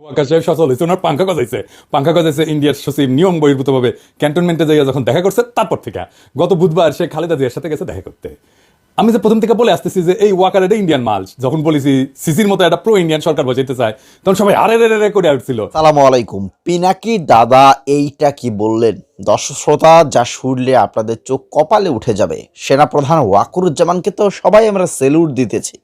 ওয়াকার সাহেব সচল হয়েছে ওনার পাঙ্খা গজাইছে। পাঙ্খা গজাইছে ইন্ডিয়ার সচিব নিয়ম বহির্ভূতভাবে ক্যান্টনমেন্টে যাইয়া যখন দেখা করছে, তারপর থেকে গত বুধবার সে খালেদা জিয়ার সাথে গেছে দেখা করতে। আমি যে প্রথম থেকে বলে আসতেছি যে এই ওয়াকার এটা ইন্ডিয়ান মাল, যখন বলেছি সিসির মতো একটা প্রো ইন্ডিয়ান সরকার বসাইতে চায়, তখন সবাই আরে রে রে করে উঠছিল সালামু আলাইকুম। পিনাকি দাদা, এইটা কি বললেন? দর্শক শ্রোতা, যা শুনলে আপনাদের চোখ কপালে উঠে যাবে। সেনাপ্রধান ওয়াকুরুজ্জামানকে তো সবাই আমরা সেলুট দিতেছি।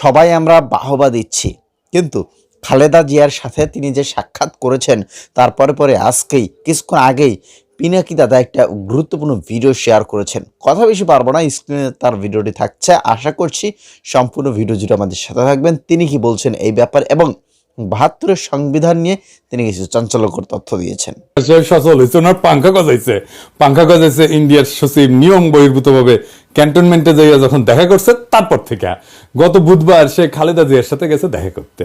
সবাই আমরা বাহবা দিচ্ছি। কিন্তু খালেদা জিয়ার সাথে তিনি যে সাক্ষাৎ করেছেন তারপরে পরে আজকেই, কিছুক্ষণ আগেই পিনাকি দাদা একটা গুরুত্বপূর্ণ ভিডিও শেয়ার করেছেন। কথা বেশি পারব না স্ক্রিনে তার ভিডিওটি থাকছে। আশা করছি সম্পূর্ণ ভিডিও জুড়ে আমাদের সাথে থাকবেন। তিনি কি বলছেন এই ব্যাপার এবং বাহাত্তরের সংবিধান নিয়ে তিনি কিছু চাঞ্চল্যকর তথ্য দিয়েছেন। সচল হয়েছে, ওনার পাঙ্খা গজাইছে। পাঙ্খা গজাইছে ইন্ডিয়ার সচিব নিয়ম বহির্ভূতভাবে ক্যান্টনমেন্টে যাইয়া যখন দেখা করছে, তারপর থেকে। গত বুধবার সে খালেদা জিয়ার সাথে গেছে দেখা করতে।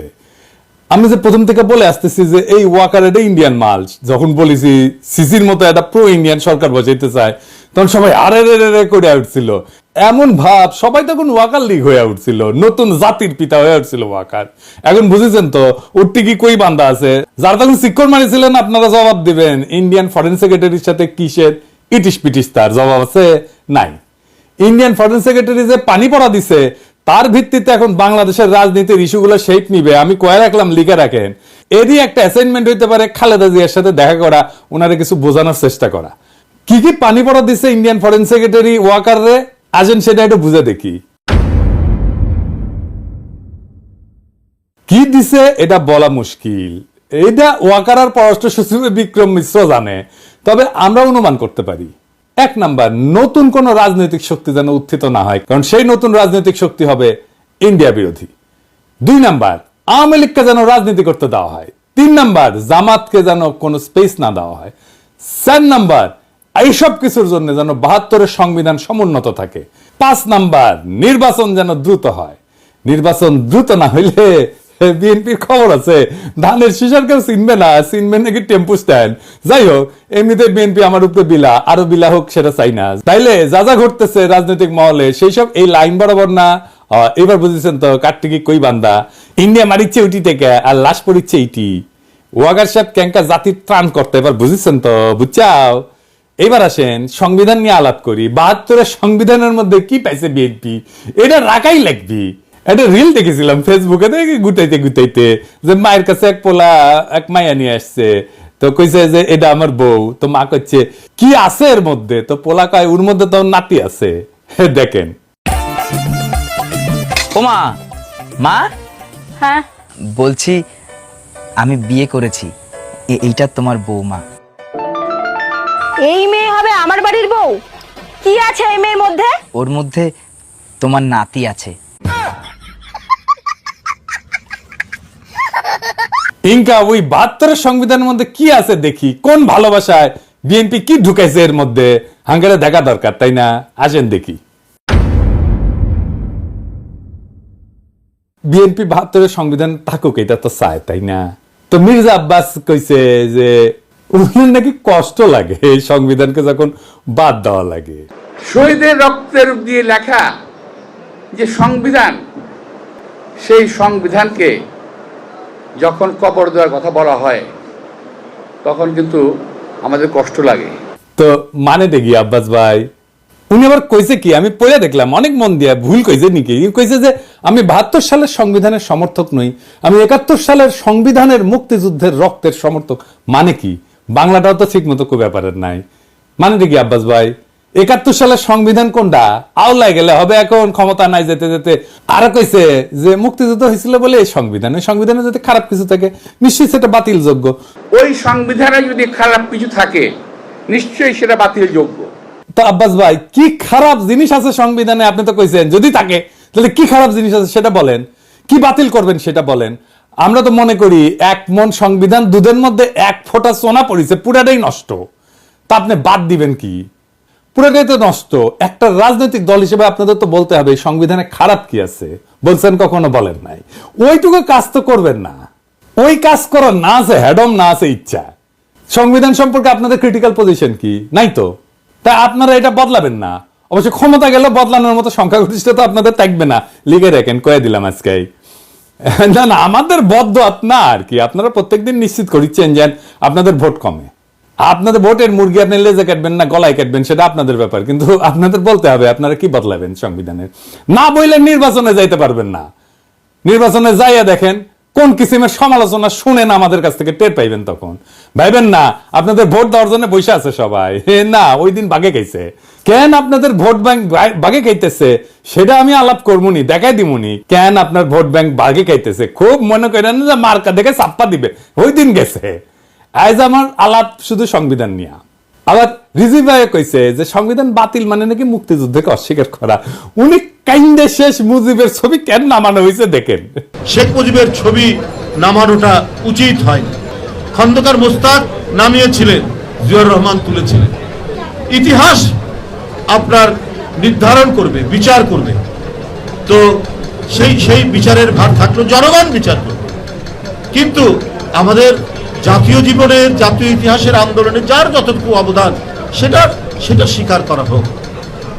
আমি যে প্রথম থেকে বলে আসতেছি যে এই ওয়াকার এটা ইন্ডিয়ান মাল যখন বলেছি সিসির মতো একটা প্রো ইন্ডিয়ান সরকার বসাইতে চায়, তখন সবাই আরে রে রে রে করে উঠছিল। এমন ভাব, সবাই তখন ওয়াকার লিগ হয়ে উঠছিল। নতুন জাতির পিতা হয়ে উঠছিল ওয়াকার। এখন বুঝেছেন তো উঠতে কি কই বান্দা আছে? যারা তখন শিক্ষক মানিছিলেন, আপনারা জবাব দিবেন ইন্ডিয়ান ফরেন সেক্রেটারির সাথে কিসের ইটিস পিটিস তার জবাব আছে? নাই। ইন্ডিয়ান ফরেন সেক্রেটারি যে পানি পড়া দিছে তার ভিত্তিতে এখন বাংলাদেশের রাজনীতির ইস্যুগুলো শেপ নিবে। আমি কয়ে রাখলাম, লিখে রাখেন। এরই একটা অ্যাসাইনমেন্ট হইতে পারে খালেদা জিয়ার সাথে দেখা করা ওনারে কিছু বোঝানোর চেষ্টা করা। কি কি পানি পড়া দিছে ইন্ডিয়ান ফরেন সেক্রেটারি ওয়াকার রে আজেন সেটা একটু বুঝে দেখি। কি দিছে এটা বলা মুশকিল। এটা ওয়াকার আর পররাষ্ট্র সচিব বিক্রম মিশ্র জানে। তবে আমরা অনুমান করতে পারি। এক নাম্বার, নতুন কোন রাজনৈতিক শক্তি যেন উত্থিত না হয়, কারণ সেই নতুন রাজনৈতিক শক্তি হবে ইন্ডিয়া বিরোধী। দুই নাম্বার, আওয়ামী লীগকে যেন রাজনীতি করতে দেওয়া হয়। তিন নাম্বার, জামাতকে যেন কোনো স্পেস না দেওয়া হয়। চার নাম্বার, এইসব কিছুর জন্য যেন বাহাত্তরের সংবিধান সমুন্নত থাকে। পাঁচ নাম্বার, নির্বাচন যেন দ্রুত হয়। নির্বাচন দ্রুত না হইলে বিএনপির খবর আছে। ধানের শিশার কেউ চিনবে না, চিনবে নাকি টেম্পু স্ট্যান্ড। যাই হোক, এমনিতে বিএনপি আমার উপরে বিলা, আরও বিলা হোক সেটা চাই না। তাইলে যা যা ঘটতেছে রাজনৈতিক মহলে সেই সব এই লাইন বরাবর না? এবার বুঝেছেন তো কার্তিকি কই বান্দা? ইন্ডিয়া মারিচ্ছে ওইটি থেকে আর লাশ পড়িচ্ছে এইটি ওয়াগার সাহেব ক্যাঙ্কা জাতির ত্রাণ করতে, এবার বুঝেছেন তো? বুঝছাও? এবার আসেন, সংবিধান নিয়ে আলাপ করি। বাহাত্তরের সংবিধানের মধ্যে কি পাইছে বিএনপি? এটা রাখাই লাগবি। একটা রিল দেখেছিলাম ফেসবুকে দেখি গুটাইতে গুটাইতে যে মায়ের কাছে এক পোলা এক মাইয়া নিয়ে আসছে। তো কইছে যে এটা আমার বউ। তো মা কচ্ছে কি আছে এর মধ্যে? তো পোলা কয় ওর মধ্যে তো নাতি আছে। দেখেন। ওমা মা হ্যাঁ? বলছি আমি বিয়ে করেছি। এইটা তোমার বৌমা এই মেয়ে হবে আমার বাড়ির বউ? কি আছে এই মেয়ের মধ্যে? ওর মধ্যে তোমার নাতি আছে। ইনকা, ওই বাহাত্তরের সংবিধানের মধ্যে কি আছে দেখি? কোন ভালোবাসায় বিএনপি কি ঢুকাইছে এর মধ্যে? হাঙ্গারে দেখা দরকার, তাই না? আসেন দেখি। বিএনপি বাহাত্তরের সংবিধান থাকুক, এটা তো চায়, তাই না? তো মির্জা আব্বাস কইছে যে, উনার নাকি কষ্ট লাগে এই সংবিধানকে যখন বাদ দেওয়া লাগে। শহীদের রক্তের দিয়ে লেখা যে সংবিধান, সেই সংবিধানকে যখন কবর দেওয়ার কথা বলা হয়, তখন কিন্তু আমাদের কষ্ট লাগে। তো মানে দেখি আব্বাস ভাই, উনি আবার কইছে কি, আমি পড়ে দেখলাম, অনেক মন দিয়া ভুল কইছে নাকি? কইছে যে, আমি বাহাত্তর সালের সংবিধানের সমর্থক নই, আমি একাত্তর সালের সংবিধানের মুক্তিযুদ্ধের রক্তের সমর্থক। মানে কি? বাংলাটাও তো ঠিক মতো কোনো ব্যাপারের নাই। মানে দেখি আব্বাস ভাই একাত্তর সালের সংবিধান কোনটা? আওলায় গেলে হবে এখন ক্ষমতা নাই যেতে যেতে। আর কইছে যে মুক্তিযুদ্ধ হয়েছিল বলে এই সংবিধান। এই সংবিধানে যদি খারাপ কিছু থাকে নিশ্চয়ই সেটা বাতিল যোগ্য ওই সংবিধানে যদি খারাপ কিছু থাকে নিশ্চয়ই সেটা বাতিল যোগ্য তো আব্বাস ভাই কি খারাপ জিনিস আছে সংবিধানে? আপনি তো কইছেন যদি থাকে তাহলে কি খারাপ জিনিস আছে সেটা বলেন। কি বাতিল করবেন সেটা বলেন। আমরা তো মনে করি এক মন সংবিধান দুধের মধ্যে এক ফোঁটা সোনা পড়েছে পুরাটাই নষ্ট। তা আপনি বাদ দিবেন কি? পুরাটাই তো নষ্ট। একটা রাজনৈতিক দল হিসেবে আপনাদের তো বলতে হবে সংবিধানে খারাপ কি আছে? বলছেন কখনো বলেন নাই। ওইটুকু কাজ তো করবেন না। ওই কাজ করার না আছে হ্যাডম না আছে ইচ্ছা। সংবিধান সম্পর্কে আপনাদের ক্রিটিক্যাল পজিশন কি? নাই তো। তা আপনারা এটা বদলাবেন না। অবশ্য ক্ষমতা গেলে বদলানোর মতো সংখ্যাগরিষ্ঠতা আপনাদের থাকবে না। লিখে রাখেন, কয়ে দিলাম আজকে। না না, আমাদের বদ্ধ আপনার কি। আপনারা প্রত্যেকদিন নিশ্চিত করিচ্ছেন যে আপনাদের ভোট কমে। আপনাদের ভোটের মুরগি আপনি লেজে কাটবেন না, গলায় কাটবেন, সেটা আপনাদের ব্যাপার। কিন্তু আপনাদের বলতে হবে, আপনারা কি বদলাবেন সংবিধানের? না বইলে নির্বাচনে যাইতে পারবেন না। নির্বাচনে যাইয়া দেখেন, কোন কিসিমের সমালোচনা শুনেন আমাদের কাছ থেকে, টের পাইবেন তখন। ভাইবেন না, আপনাদের ভোট দেওয়ার জন্য বসে আছে সবাই। না, ওই দিন বাগে খাইছে। কেন আপনাদের ভোট ব্যাংক বাগে খাইতেছে? সেটা আমি আলাপ করবনি দেখাই দিমুনি। কেন আপনার ভোট ব্যাংক বাগে খাইতেছে? খুব মনে করেন যে মার্কা দেখে চাপ্পা দিবে। ওই দিন গেছে। আজ আমার আলাপ শুধু সংবিধান নিয়ে। আবার রিজিভ ভাই কইছে যে সংবিধান বাতিল মানে নাকি মুক্তিযুদ্ধকে অস্বীকার করা। উনি কাইন্ডে শেষ মুজিবের ছবি কেন নামানো হয়েছে দেখেন। শেখ মুজিবের ছবি নামানোটা উচিত হয়নি। খন্দকার মোস্তাক নামিয়েছিলেন জিয়র রহমান তুলেছিলেন। ইতিহাস আপনার নির্ধারণ করবে, বিচার করবে। তো সেই সেই বিচারের ভার থাকল, জনগণ বিচার করবে। কিন্তু আমাদের জাতীয় জীবনের জাতীয় ইতিহাসের আন্দোলনে যার যতটুকু অবদান সেটা সেটা স্বীকার করা হোক।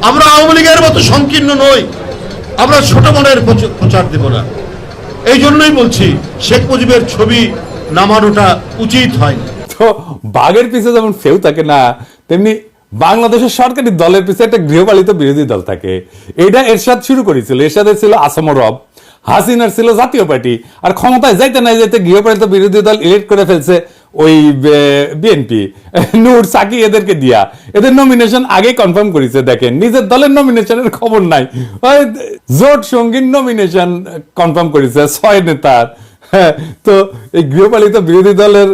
আমরা আওয়ামী লীগের মতো সংকীর্ণ নই। আমরা ছোট মনের প্রচ- প্রচার দেব না। এই জন্যই বলছি, শেখ মুজিবের ছবি নামানোটা উচিত হয়নি। তো বাঘের পিছে যেমন ফেউ থাকে না, তেমনি বাংলাদেশের সরকারি দলের পিছে একটা গৃহপালিত বিরোধী দল থাকে। এটা এরশাদ শুরু করেছিল। এরশাদের ছিল আসমরব হাসিনার ছিল জাতীয় পার্টি। আর ক্ষমতায় যাইতে না যাইতে গৃহপালিত বিরোধী দল ইলেক্ট করে ফেলছে ওই বিএনপি নূর সাকি এদেরকে দিয়া। এদের নমিনেশন আগে কনফার্ম করেছে, দেখেন। নিজের দলের নমিনেশনের খবর নাই। জোট সঙ্গীর নমিনেশন কনফার্ম করেছে, ছয় নেতার। তো এই গৃহপালিত বিরোধী দলের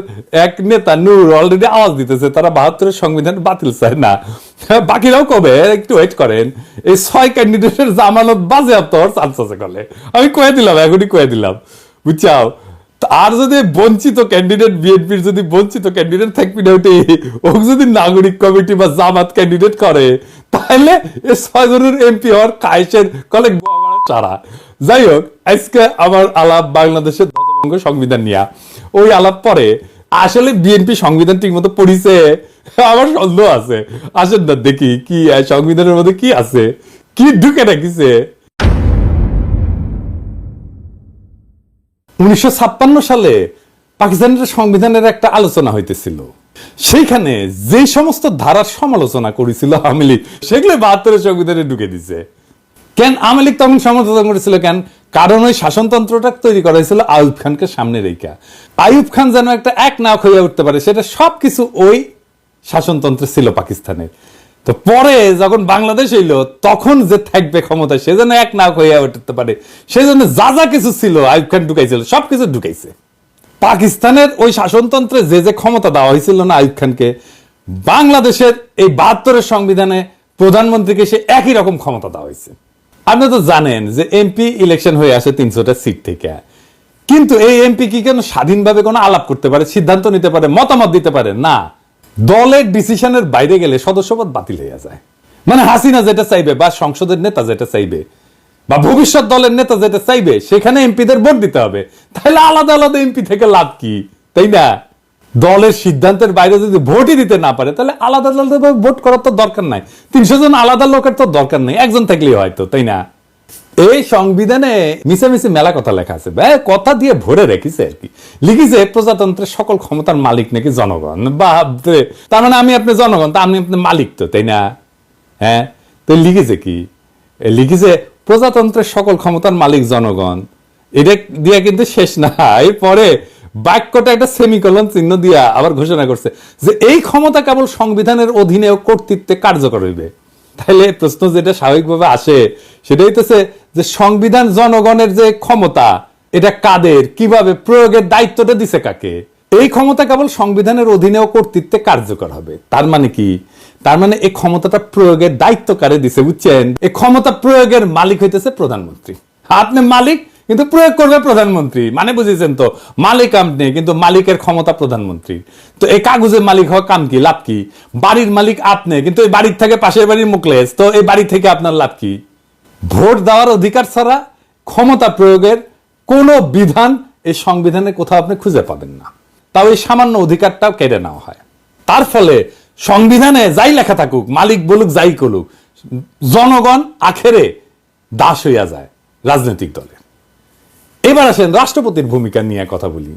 এক নেতা নূর অলরেডি আওয়াজ দিতেছে, তারা বাহাত্তরের সংবিধান বাতিল চায় না। বাকিরাও কবে? একটু ওয়েট করেন। এই ছয় ক্যান্ডিডেটের জামানত বাজেয়াপ্ত হওয়ার চান্স আছে কলে। আমি কয়ে দিলাম, এখনই কয়ে দিলাম। বুঝছাও? আর যদি বঞ্চিত ক্যান্ডিডেট বিএনপির যদি বঞ্চিত ক্যান্ডিডেট থাকবি না ওটি ও যদি নাগরিক কমিটি বা জামাত ক্যান্ডিডেট করে, তাহলে এ ছয় জনের এমপি হওয়ার কায়েসের কলে চারা। যাই হোক, আজকে আমার আলাপ বাংলাদেশের দশবঙ্গ সংবিধান নিয়ে। ওই আলাপ পরে, আসলে বিএনপি সংবিধান ঠিক মতো পড়িছে? আমার সন্দেহ আছে। আসেন না, দেখি কি সংবিধানের মধ্যে কি আছে? কি ঢুকে রাখিছে উনিশশো ছাপ্পান্ন সালে পাকিস্তানের সংবিধানের একটা আলোচনা হইতেছিল। সেইখানে যে সমস্ত ধারার সমালোচনা করেছিল আওয়ামী লীগ, সেগুলো বাহাত্তরের সংবিধানে ঢুকে দিছে। কেন আওয়ামী লীগ তখন সমালোচনা করেছিল কেন? কারণ ওই শাসনতন্ত্রটা তৈরি করা হয়েছিল আয়ুব খানকে সামনে রেখা। আয়ুব খান যেন একটা এক নাক হয়ে উঠতে পারে, সেটা সবকিছু ওই শাসনতন্ত্রে ছিল পাকিস্তানের তো পরে যখন বাংলাদেশ এলো, তখন যে থাকবে ক্ষমতা, সে যেন এক নাক হয়ে উঠতে পারে। সেজন্য যা যা কিছু ছিল, আয়ুব খান ঢুকাইছিল, সবকিছু ঢুকাইছে। পাকিস্তানের ওই শাসনতন্ত্রে যে যে ক্ষমতা দেওয়া হয়েছিল না আয়ুব খানকে, বাংলাদেশের এই বাহাত্তরের সংবিধানে প্রধানমন্ত্রীকে সে একই রকম ক্ষমতা দেওয়া হয়েছে। আপনি তো জানেন যে এমপি ইলেকশন হয়ে আসে তিনশোটা সিট থেকে। কিন্তু এই এমপি কি কেন স্বাধীনভাবে কোনো আলাপ করতে পারে, সিদ্ধান্ত নিতে পারে, মতামত দিতে পারে? না। দলের ডিসিশনের বাইরে গেলে সদস্যপদ বাতিল হয়ে যায়। মানে হাসিনা যেটা চাইবে বা সংসদের নেতা যেটা চাইবে বা ভবিষ্যৎ দলের নেতা যেটা চাইবে, সেখানে এমপিদের ভোট দিতে হবে। তাহলে আলাদা আলাদা এমপি থেকে লাভ কি? তাই না? দলের সিদ্ধান্তের বাইরে যদি ভোটই দিতে না পারে তাহলে আলাদা আলাদা ভোট করার তো দরকার নাই। তিনশো জন আলাদা লোকের তো দরকার নেই একজন থাকলেই হয়তো তাই না? এই সংবিধানে মিশামিশি মেলা কথা লেখা আছে ব্যা, কথা দিয়ে ভরে রেখেছে আর কি। লিখেছে প্রজাতন্ত্রের সকল ক্ষমতার মালিক নাকি জনগণ? বাপরে তার মানে আমি আপনি জনগণ তা আমি আপনি মালিক তো তাই না? হ্যাঁ? তো লিখেছে কি? লিখেছে প্রজাতন্ত্রের সকল ক্ষমতার মালিক জনগণ। এটা দিয়া কিন্তু শেষ না এরপরে বাক্যটা একটা সেমিকলন চিহ্ন দিয়া আবার ঘোষণা করছে যে এই ক্ষমতা কেবল সংবিধানের অধীনে কর্তৃত্বে কার্যকর হইবে। তাহলে প্রশ্ন যেটা স্বাভাবিকভাবে আসে সেটাই তো যে সংবিধান জনগণের যে ক্ষমতা, এটা কাদের, কীভাবে, প্রয়োগের দায়িত্বটা দিছে কাকে? এই ক্ষমতা কেবল সংবিধানের অধীনে ও কর্তৃত্বে কার্যকর হবে। তার মানে কি? তার মানে এই ক্ষমতাটা প্রয়োগের দায়িত্ব কারে দিছে, বুঝছেন? এই ক্ষমতা প্রয়োগের মালিক হইতেছে প্রধানমন্ত্রী। আপনি মালিক কিন্তু প্রয়োগ করবে প্রধানমন্ত্রী। মানে বুঝেছেন তো, মালিক আপনি কিন্তু মালিকের ক্ষমতা প্রধানমন্ত্রী। তো এই কাগজের মালিক হওয়া কাম কি? লাভ কি? বাড়ির মালিক আপনি কিন্তু এই বাড়ির থেকে পাশের বাড়ির মুকলেস তো এই বাড়ি থেকে আপনার লাভ কি? ভোট দেওয়ার অধিকার ছাড়া ক্ষমতা প্রয়োগের কোনো বিধান এই সংবিধানে কোথাও আপনি খুঁজে পাবেন না। তাও এই সামান্য অধিকারটাও কেড়ে নেওয়া হয়। তার ফলে সংবিধানে যাই লেখা থাকুক, মালিক বলুক, যাই করুক, জনগণ আখেরে দাস হইয়া যায় রাজনৈতিক দলে। এবার আসেন রাষ্ট্রপতির ভূমিকা নিয়ে কথা বলি।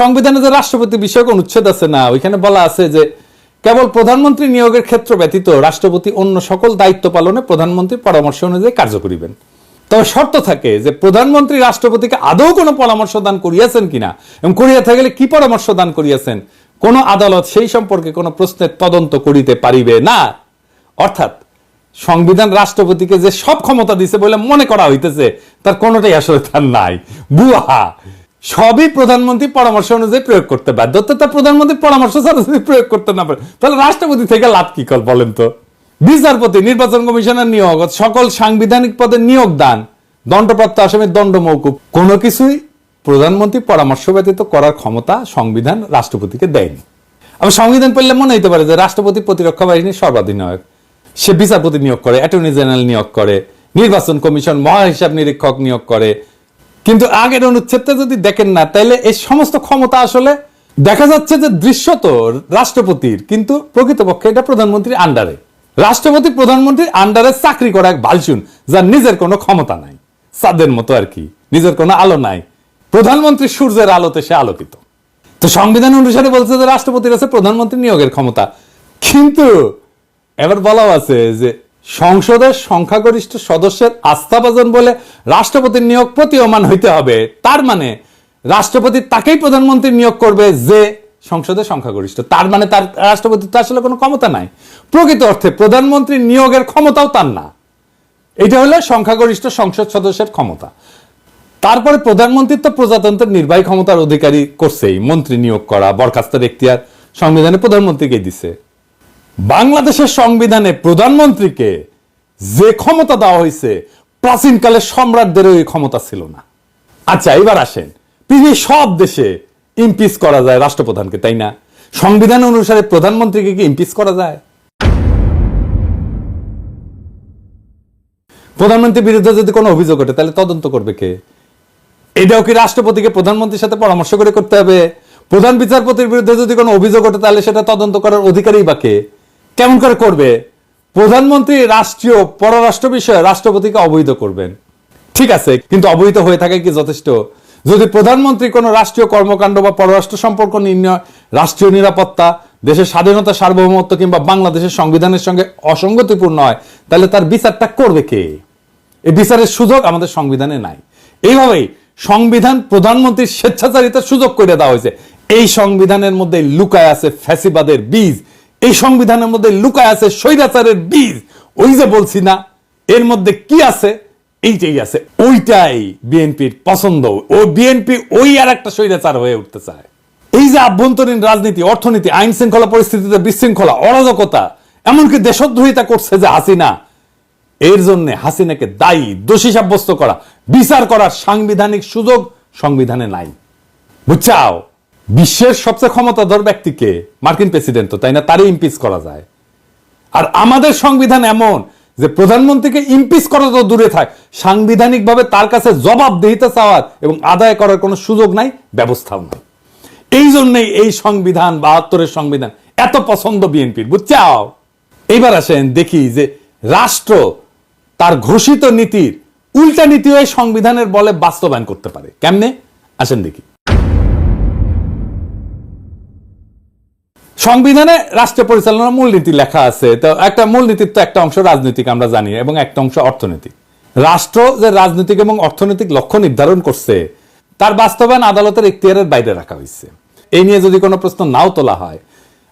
সংবিধানে যে রাষ্ট্রপতি বিষয়ক অনুচ্ছেদ আছে না, ওইখানে বলা আছে যে কেবল প্রধানমন্ত্রী নিয়োগের ক্ষেত্র ব্যতীত রাষ্ট্রপতি অন্য সকল দায়িত্ব পালনে প্রধানমন্ত্রীর পরামর্শ অনুযায়ী কার্য করিবেন। তবে শর্ত থাকে যে প্রধানমন্ত্রী রাষ্ট্রপতিকে আদৌ কোনো পরামর্শ দান করিয়াছেন কিনা এবং করিয়া থাকলে কি পরামর্শ দান করিয়াছেন, কোন আদালত সেই সম্পর্কে কোনো প্রশ্নের তদন্ত করিতে পারিবে না। অর্থাৎ সংবিধান রাষ্ট্রপতিকে যে সব ক্ষমতা দিছে বলে মনে করা হইতেছে, তার কোনোটাই আসলে তার নাই। বুয়া সবই প্রধানমন্ত্রী পরামর্শ অনুযায়ী প্রয়োগ করতে বাধ্য। তো তার প্রধানমন্ত্রী পরামর্শ ছাড়া যদি প্রয়োগ করতে না পারে, তাহলে রাষ্ট্রপতি থেকে লাভ কি কল বলেন তো? বিচারপতি, নির্বাচন কমিশনের নিয়োগ, সকল সাংবিধানিক পদে নিয়োগ দান, দণ্ডপ্রাপ্ত আসামের দণ্ড মৌকুব কোনো কিছুই প্রধানমন্ত্রী পরামর্শ ব্যতীত করার ক্ষমতা সংবিধান রাষ্ট্রপতিকে দেয়নি। আবার সংবিধান পড়লে মনে হইতে পারে যে রাষ্ট্রপতি প্রতিরক্ষা বাহিনীর সর্বাধিনায়ক। সে বিচারপতি নিয়োগ করে অ্যাটর্নি জেনারেল নিয়োগ করে, নির্বাচন কমিশন মহা হিসাব নিরীক্ষক নিয়োগ করে। কিন্তু আগের অনুচ্ছেদটা যদি দেখেন না, তাইলে এই সমস্ত ক্ষমতা আসলে দেখা যাচ্ছে যে দৃশ্যত রাষ্ট্রপতির, কিন্তু প্রকৃতপক্ষে এটা প্রধানমন্ত্রীর আন্ডারে রাষ্ট্রপতি প্রধানমন্ত্রীর আন্ডারে চাকরি করা এক বালচুন যার নিজের কোনো ক্ষমতা নাই। সাদের মতো আর কি, নিজের কোনো আলো নাই। প্রধানমন্ত্রী সূর্যের আলোতে সে আলোকিত। তো সংবিধান অনুসারে বলছে যে রাষ্ট্রপতির আছে প্রধানমন্ত্রী নিয়োগের ক্ষমতা। কিন্তু এবার বলাও আছে যে সংসদের সংখ্যাগরিষ্ঠ সদস্যের আস্থাভাজন বলে রাষ্ট্রপতির নিয়োগ প্রতীয়মান হইতে হবে। তার মানে রাষ্ট্রপতি তাকেই প্রধানমন্ত্রী নিয়োগ করবে যে সংসদের সংখ্যাগরিষ্ঠ। তার মানে তার রাষ্ট্রপতি তো আসলে কোনো ক্ষমতা নাই। প্রকৃত অর্থে প্রধানমন্ত্রী নিয়োগের ক্ষমতাও তার না। এটা হলো সংখ্যাগরিষ্ঠ সংসদ সদস্যের ক্ষমতা। তারপরে প্রধানমন্ত্রী তো প্রজাতন্ত্রের নির্বাহী ক্ষমতার অধিকারী করছেই। মন্ত্রী নিয়োগ করা, বরখাস্তের এখতিয়ার সংবিধানে প্রধানমন্ত্রীকে দিছে। বাংলাদেশের সংবিধানে প্রধানমন্ত্রীকে যে ক্ষমতা দেওয়া হয়েছে, প্রাচীনকালে সম্রাটদের ওই ক্ষমতা ছিল না। আচ্ছা এবার আসেন। পৃথিবীর সব দেশে ইমপিচ করা যায় রাষ্ট্রপ্রধানকে, তাই না? সংবিধান অনুসারে প্রধানমন্ত্রীকে কি ইমপিচ করা যায়? প্রধানমন্ত্রীর বিরুদ্ধে যদি কোনো অভিযোগ ওঠে, তাহলে তদন্ত করবে কে? এটাও কি রাষ্ট্রপতিকে প্রধানমন্ত্রীর সাথে পরামর্শ করে করতে হবে? প্রধান বিচারপতির বিরুদ্ধে যদি কোনো অভিযোগ ওঠে, তাহলে সেটা তদন্ত করার অধিকারই বা কে? কেমন করে করবে? প্রধানমন্ত্রী রাষ্ট্রীয়, পররাষ্ট্র বিষয়ে রাষ্ট্রপতিকে অবৈধ করবেন। ঠিক আছে, কিন্তু অবহিত হয়ে থাকে কি যথেষ্ট? যদি প্রধানমন্ত্রী কোনো রাষ্ট্রীয় কর্মকাণ্ড বা পররাষ্ট্র সম্পর্ক নির্ণয়, রাষ্ট্রীয় নিরাপত্তা, দেশের স্বাধীনতা, সার্বভৌমত্ব কিংবা বাংলাদেশের সংবিধানের সঙ্গে অসঙ্গতিপূর্ণ হয়, তাহলে তার বিচারটা করবে কে? এই বিচারের সুযোগ আমাদের সংবিধানে নাই। এইভাবেই সংবিধান প্রধানমন্ত্রীর স্বেচ্ছাচারিতার সুযোগ করে দেওয়া হয়েছে। এই সংবিধানের মধ্যে লুকায় আছে ফ্যাসিবাদের বীজ। এই সংবিধানের মধ্যে লুকায় আছে স্বৈরাচারের বীজ ওই যে বলছি না, এর মধ্যে কি আছে? এইটাই আছে। ওইটাই বিএনপির পছন্দ। ও বিএনপি ওই আর একটা স্বৈরাচার হয়ে উঠতে চায়। এই যে আভ্যন্তরীণ রাজনীতি, অর্থনীতি, আইন শৃঙ্খলা পরিস্থিতিতে বিশৃঙ্খলা, অরাজকতা, এমনকি দেশদ্রোহিতা করছে যে হাসিনা, এর জন্য হাসিনাকে দায়ী, দোষী সাব্যস্ত করা, বিচার করার সাংবিধানিক সুযোগ সংবিধানে নাই। বুঝছাও? বিশ্বের সবচেয়ে ক্ষমতাধর ব্যক্তিকে মার্কিন প্রেসিডেন্ট তো, তাই না? তারই ইমপিচ করা যায়। আর আমাদের সংবিধান এমন যে প্রধানমন্ত্রীকে ইমপিচ করা তো দূরে থাক, সাংবিধানিকভাবে তার কাছে জবাবদিহিতা চাওয়ার এবং আদায় করার কোনো সুযোগ নাই, ব্যবস্থাও নাই। এই জন্যই এই সংবিধান, বাহাত্তরের সংবিধান, এত পছন্দ বিএনপির, বুঝছাও? এইবার আসেন, দেখি যে রাষ্ট্র তার ঘোষিত নীতির উল্টা নীতিও এই সংবিধানের বলে বাস্তবায়ন করতে পারে। কেমনে? আসেন দেখি। সংবিধানে রাষ্ট্র পরিচালনার মূলনীতি লেখা আছে। তো একটা মূলনীতির তো একটা অংশ রাজনৈতিক আমরা জানি, এবং একটা অংশ অর্থনৈতিক। রাষ্ট্র যে রাজনৈতিক এবং অর্থনৈতিক লক্ষ্য নির্ধারণ করছে, তার বাস্তবায়ন আদালতের ইখতিয়ারের বাইরে রাখা হয়েছে। এই নিয়ে যদি কোনো প্রশ্ন নাও তোলা হয়,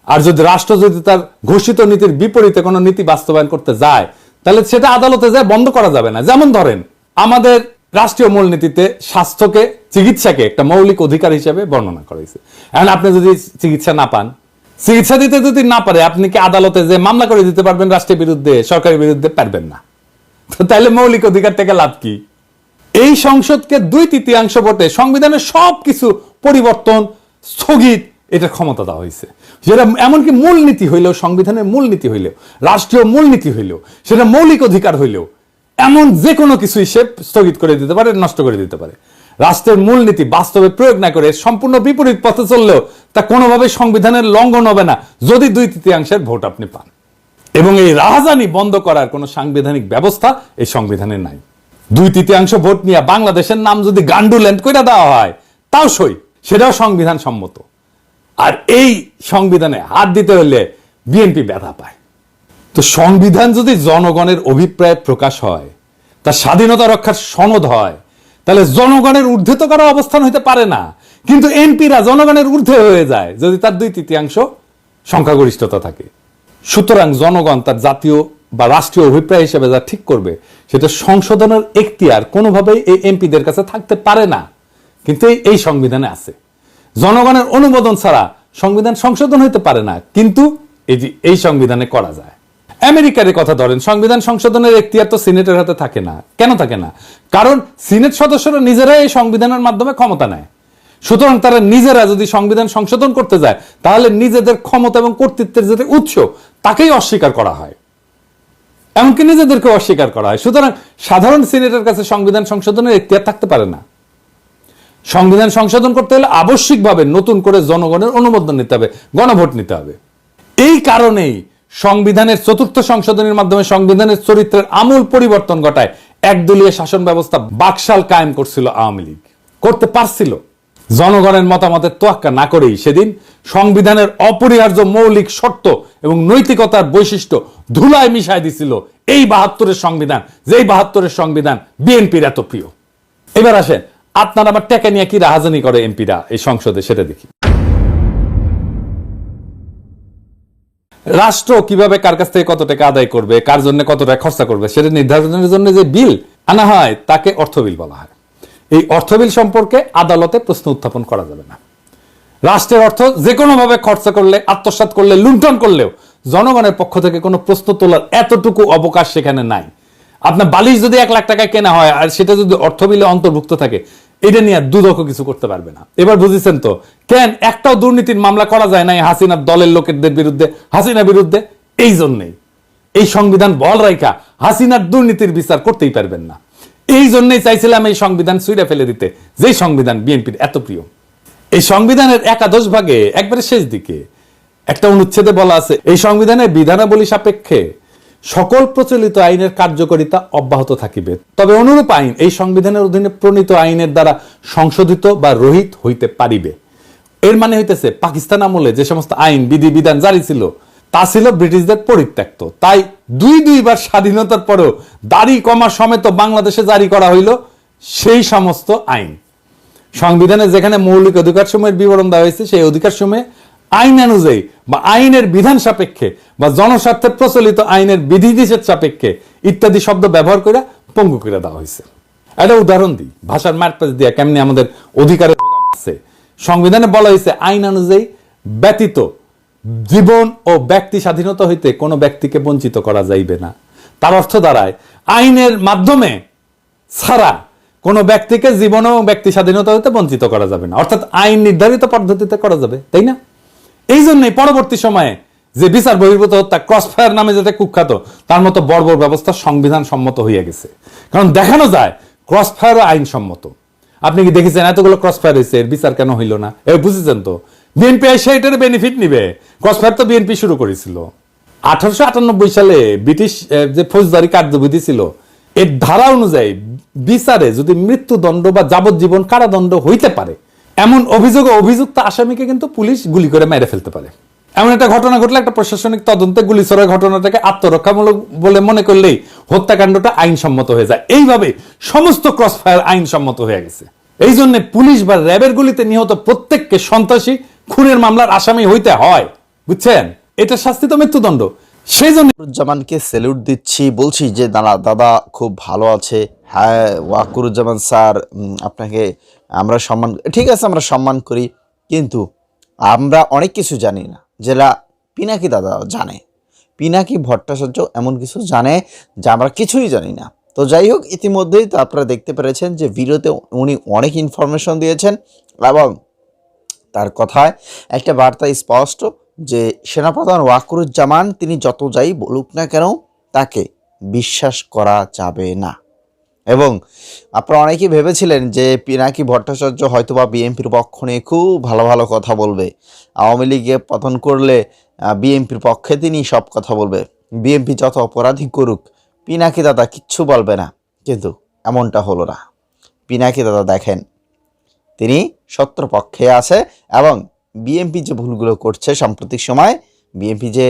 আর যদি রাষ্ট্র যদি তার ঘোষিত নীতির বিপরীতে কোনো নীতি বাস্তবায়ন করতে যায়, তাহলে সেটা আদালতে যায় বন্ধ করা যাবে না। যেমন ধরেন, আমাদের রাষ্ট্রীয় মূলনীতিতে স্বাস্থ্যকে, চিকিৎসাকে একটা মৌলিক অধিকার হিসেবে বর্ণনা করা হয়েছে। এখন আপনি যদি চিকিৎসা না পান চিকিৎসা দিতে যদি না পারে, আপনি কি আদালতে যে মামলা করে দিতে পারবেন রাষ্ট্রের বিরুদ্ধে, সরকারের বিরুদ্ধে, পারবেন না। তো তাহলে মৌলিক অধিকার থেকে লাভ কি? এই সংসদকে দুই তৃতীয়াংশ ভোটে সংবিধানের সবকিছু পরিবর্তন, স্থগিত এটা ক্ষমতা দেওয়া হয়েছে। যেটা এমনকি মূলনীতি হইলেও, সংবিধানের মূলনীতি হইলেও, রাষ্ট্রীয় মূলনীতি হইলেও, সেটা মৌলিক অধিকার হইলেও, এমন যে কোনো কিছুই সে স্থগিত করে দিতে পারে, নষ্ট করে দিতে পারে। রাষ্ট্রের মূলনীতি বাস্তবে প্রয়োগ না করে সম্পূর্ণ বিপরীত পথে চললেও তা কোনোভাবে সংবিধানের লঙ্ঘন হবে না, যদি দুই তৃতীয়াংশের ভোট আপনি পান। এবং এই রাহাজানি বন্ধ করার কোনো সাংবিধানিক ব্যবস্থা এই সংবিধানে নাই। দুই তৃতীয়াংশ ভোট নিয়ে বাংলাদেশের নাম যদি গান্ডুল্যান্ড করে দেওয়া হয়, তাও সই, সেটাও সংবিধান সম্মত আর এই সংবিধানে হাত দিতে হলে বিএনপি ব্যথা পায়। তো সংবিধান যদি জনগণের অভিপ্রায় প্রকাশ হয়, তা স্বাধীনতা রক্ষার সনদ হয় তাহলে জনগণের ঊর্ধ্বে তো কারও অবস্থান হইতে পারে না। কিন্তু এমপিরা জনগণের ঊর্ধ্বে হয়ে যায় যদি তার দুই তৃতীয়াংশ সংখ্যাগরিষ্ঠতা থাকে। সুতরাং জনগণ তার জাতীয় বা রাষ্ট্রীয় অভিপ্রায় হিসেবে যা ঠিক করবে, সেটা সংশোধনের এখতিয়ার কোনোভাবেই এই এমপিদের কাছে থাকতে পারে না। কিন্তু এই- সংবিধানে আছে। জনগণের অনুমোদন ছাড়া সংবিধান সংশোধন হইতে পারে না। কিন্তু এই সংবিধানে করা যায়। আমেরিকার কথা ধরেন, সংবিধান সংশোধনের এখতিয়ার তো সিনেটের হাতে থাকে না। কেন থাকে না? কারণ সিনেট সদস্যরা নিজেরাই এই সংবিধানের মাধ্যমে ক্ষমতা নেয়। সুতরাং তারা নিজেরা যদি সংবিধান সংশোধন করতে যায়, তাহলে নিজেদের ক্ষমতা এবং কর্তৃত্বের যেটা উৎস, তাকেই অস্বীকার করা হয়। এমনকি নিজেদেরকে অস্বীকার করা হয়। সুতরাং সাধারণ সিনেটের কাছে সংবিধান সংশোধনের এখতিয়ার থাকতে পারে না। সংবিধান সংশোধন করতে হলে আবশ্যিকভাবে নতুন করে জনগণের অনুমোদন নিতে হবে, গণভোট নিতে হবে। এই কারণেই সংবিধানের চতুর্থ সংশোধনের মাধ্যমে সংবিধানের চরিত্রের আমূল পরিবর্তন ঘটায় একদলীয় শাসন ব্যবস্থা বাকশাল কায়েম করছিল আওয়ামী লীগ। করতে পারছিল। জনগণের মতামতের তোয়াক্কা না করেই সেদিন সংবিধানের অপরিহার্য মৌলিক শর্ত এবং নৈতিকতার বৈশিষ্ট্য ধুলায় মিশায় দিছিল এই বাহাত্তরের সংবিধান, যেই বাহাত্তরের সংবিধান বিএনপির এত প্রিয়। এবার আসেন, আপনার আবার টেকা নিয়ে কি রাহাজানি করে এমপিরা এই সংসদে সেটা দেখি। রাষ্ট্র কীভাবে কার কাছ থেকে কত টাকা আদায় করবে, কার জন্য কত টাকা খরচা করবে, সেটা নির্ধারণের জন্য যে বিল আনা হয়, তাকে অর্থ বিল বলা হয়। এই অর্থ বিল সম্পর্কে আদালতে প্রশ্ন উত্থাপন করা যাবে না। রাষ্ট্রের অর্থ যে কোনো ভাবে খরচা করলে, আত্মসাৎ করলে, লুণ্ঠন করলেও জনগণের পক্ষ থেকে কোনো প্রশ্ন তোলার এতটুকু অবকাশ সেখানে নাই। আপনার বালিশ যদি এক লাখ টাকায় কেনা হয়, আর সেটা যদি অর্থ বিলে অন্তর্ভুক্ত থাকে, এটা নিয়ে দুদক কিছু করতে পারবে না। এবার বুঝেছেন তো কেন একটাও দুর্নীতির মামলা করা যায় না এই হাসিনার দলের লোকেদের বিরুদ্ধে, হাসিনা বিরুদ্ধে, এই জন্যেই। এই সংবিধান বল রাইখা, হাসিনার দুর্নীতির বিচার করতেই পারবেন না। এই জন্যই চাইছিলাম এই সংবিধান সুইরা ফেলে দিতে যেই সংবিধান বিএনপির এত প্রিয়। এই সংবিধানের একাদশ ভাগে, একবারে শেষ দিকে, একটা অনুচ্ছেদে বলা আছে, এই সংবিধানের বিধানাবলী সাপেক্ষে সকল প্রচলিত আইনের কার্যকারিতা অব্যাহত থাকিবে। তবে অনুরূপ আইন এই সংবিধানের অধীনে প্রণীত আইনের দ্বারা সংশোধিত বা রহিত হইতে পারিবে। এর মানে হইতেছে, পাকিস্তান আমলে যে সমস্ত আইন, বিধি, বিধান জারি ছিল, তা ছিল ব্রিটিশদের পরিত্যক্ত। তাই দুই দুইবার স্বাধীনতার পরেও দাড়ি কমা সমেত বাংলাদেশে জারি করা হইল সেই সমস্ত আইন। সংবিধানে যেখানে মৌলিক অধিকার সময়ের বিবরণ দেওয়া হয়েছে, সেই অধিকার সময়ে আইন অনুযায়ী বা আইনের বিধান সাপেক্ষে বা জনস্বার্থে প্রচলিত আইনের বিধি নিষেধ সাপেক্ষে ইত্যাদি শব্দ ব্যবহার করে পঙ্গু করে দেওয়া হয়েছে একটা উদাহরণ দিই, ভাষার মারপ্যাচ দিয়া কেমনি আমাদের অধিকারের আছে। সংবিধানে বলা হয়েছে, আইন অনুযায়ী ব্যতীত জীবন ও ব্যক্তি স্বাধীনতা হইতে কোনো ব্যক্তিকে বঞ্চিত করা যাইবে না। তার অর্থ দাঁড়ায়, আইনের মাধ্যমে ছাড়া কোনো ব্যক্তিকে জীবন ও ব্যক্তি স্বাধীনতা হইতে বঞ্চিত করা যাবে না। অর্থাৎ আইন নির্ধারিত পদ্ধতিতে করা যাবে, তাই না? এই জন্যই পরবর্তী সময়ে যে বিচার বহির্ভূত হত্যা ক্রস ফায়ার নামে যেটা কুখ্যাত, তার মতো বড় ব্যবস্থা সংবিধান সম্মত হইয়া গেছে। কারণ দেখানো যায় ক্রস ফায়ারও আইনসম্মত। আপনি কি দেখেছেন? এতগুলো ক্রস ফায়ার হয়েছে, এর বিচার কেন হইল না? এ, বুঝেছেন তো? বিএনপি এসে এটার বেনিফিট নিবে। ক্রস ফায়ার তো বিএনপি শুরু করেছিল। আঠারোশো আটানব্বই সালে ব্রিটিশ যে ফৌজদারি কার্যবিধি ছিল, এর ধারা অনুযায়ী বিচারে যদি মৃত্যুদণ্ড বা যাবজ্জীবন কারাদণ্ড হইতে পারে, এমন অভিযোগে অভিযুক্ত আসামিকে কিন্তু পুলিশ গুলি করে মেরে ফেলতে পারে। এমন একটা ঘটনা ঘটলে একটা প্রশাসনিক তদন্তে গুলি ছড়ার ঘটনাটাকে আত্মরক্ষামূলক বলে মনে করলেই হত্যাকাণ্ডটা আইনসম্মত হয়ে যায়। এইভাবে সমস্ত ক্রস ফায়ার আইনসম্মত হয়ে গেছে। এই জন্য পুলিশ বা র্যাবের গুলিতে নিহত প্রত্যেককে সন্ত্রাসী, খুনের মামলার আসামি হইতে হয়। বুঝছেন? এটা শাস্তি তো মৃত্যুদণ্ড। সেই জন্য ওয়াকুরুজ্জামানকে স্যালুট দিচ্ছি, বলছি যে দাদা দাদা খুব ভালো আছে। হ্যাঁ ওয়াকুরুজ্জামান স্যার আপনাকে আমরা সম্মান, ঠিক আছে, আমরা সম্মান করি। কিন্তু আমরা অনেক কিছু জানি না। যেটা পিনাকি দাদা জানে। পিনাকি ভট্টাচার্য এমন কিছু জানে যা আমরা কিছুই জানি না। তো যাই হোক, ইতিমধ্যেই তো আপনারা দেখতে পেরেছেন যে ভিডিওতে উনি অনেক ইনফরমেশন দিয়েছেন এবং তার কথায় একটা বার্তা স্পষ্ট যে সেনাপ্রধান ওয়াকুরুজ্জামান, তিনি যত যাই বলুক না কেন, তাকে বিশ্বাস করা যাবে না। এবং আপনারা অনেকেই ভেবেছিলেন যে পিনাকি ভট্টাচার্য হয়তোবা বিএনপির পক্ষ নিয়ে খুব ভালো ভালো কথা বলবে। আওয়ামী লীগে পতন করলে বিএনপির পক্ষে তিনি সব কথা বলবে। বিএনপি যত অপরাধী করুক, পিনাকি দাদা কিচ্ছু বলবে না। কিন্তু এমনটা হলো না। পিনাকি দাদা দেখেন, তিনি সত্য পক্ষে আছে এবং বিএনপি যে ভুলগুলো করছে সাম্প্রতিক সময়, বিএনপি যে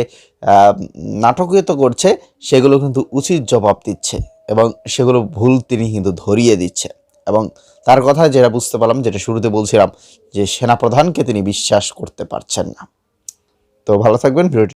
নাটকীয়তা করছে, সেগুলো কিন্তু উচিত জবাব দিচ্ছে। এবং সেগুলো ভুল তিনি কিন্তু ধরিয়ে দিচ্ছে এবং তার কথা যেটা বুঝতে পারলাম, যেটা শুরুতে বলছিলাম, যে সেনাপ্রধানকে তিনি বিশ্বাস করতে পারছেন না। তো ভালো থাকবেন, ভিডিওটি